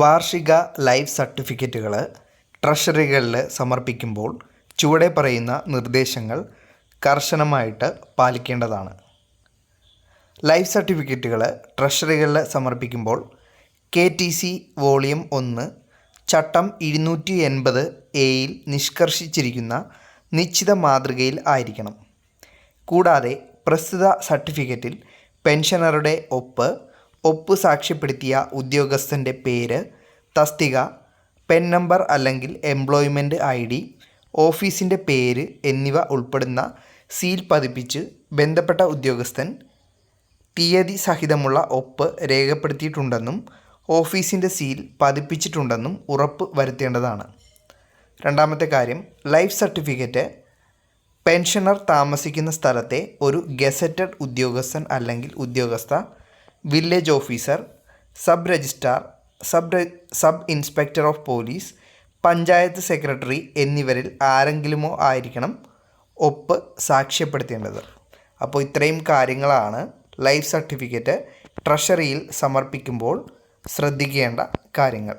വാർഷിക ലൈഫ് സർട്ടിഫിക്കറ്റുകൾ ട്രഷറികളിൽ സമർപ്പിക്കുമ്പോൾ ചുവടെ പറയുന്ന നിർദ്ദേശങ്ങൾ കർശനമായിട്ട് പാലിക്കേണ്ടതാണ്. ലൈഫ് സർട്ടിഫിക്കറ്റുകൾ ട്രഷറികളിൽ സമർപ്പിക്കുമ്പോൾ കെ ടി സി വോളിയം ഒന്ന് ചട്ടം ഇരുന്നൂറ്റി എൺപത് എയിൽ നിഷ്കർഷിച്ചിരിക്കുന്ന നിശ്ചിത മാതൃകയിൽ ആയിരിക്കണം. കൂടാതെ പ്രസ്തുത സർട്ടിഫിക്കറ്റിൽ പെൻഷനറുടെ ഒപ്പ് ഒപ്പ് സാക്ഷ്യപ്പെടുത്തിയ ഉദ്യോഗസ്ഥന്റെ പേര് തസ്തിക പെൻ നമ്പർ അല്ലെങ്കിൽ എംപ്ലോയ്മെന്റ് ഐ ഡി ഓഫീസിന്റെ പേര് എന്നിവ ഉൾപ്പെടുന്ന സീൽ പതിപ്പിച്ച് ബന്ധപ്പെട്ട ഉദ്യോഗസ്ഥൻ തീയതി സഹിതമുള്ള ഒപ്പ് രേഖപ്പെടുത്തിയിട്ടുണ്ടെന്നും ഓഫീസിന്റെ സീൽ പതിപ്പിച്ചിട്ടുണ്ടെന്നും ഉറപ്പ് വരുത്തേണ്ടതാണ്. രണ്ടാമത്തെ കാര്യം ലൈഫ് സർട്ടിഫിക്കറ്റ്. പെൻഷനർ താമസിക്കുന്ന സ്ഥലത്തെ ഒരു ഗസറ്റഡ് ഉദ്യോഗസ്ഥൻ അല്ലെങ്കിൽ ഉദ്യോഗസ്ഥ village officer sub registrar sub sub inspector of police panchayat secretary എന്നിവരിൽ ആരെങ്കിലുമോ ആയിരിക്കണം ഒപ്പ് സാക്ഷ്യപ്പെടുത്തേണ്ടത്. അപ്പോൾ ഇത്രയും കാര്യങ്ങളാണ് ലൈഫ് സർട്ടിഫിക്കറ്റ് ട്രഷറിയിൽ സമർപ്പിക്കുമ്പോൾ ശ്രദ്ധിക്കേണ്ട കാര്യങ്ങൾ.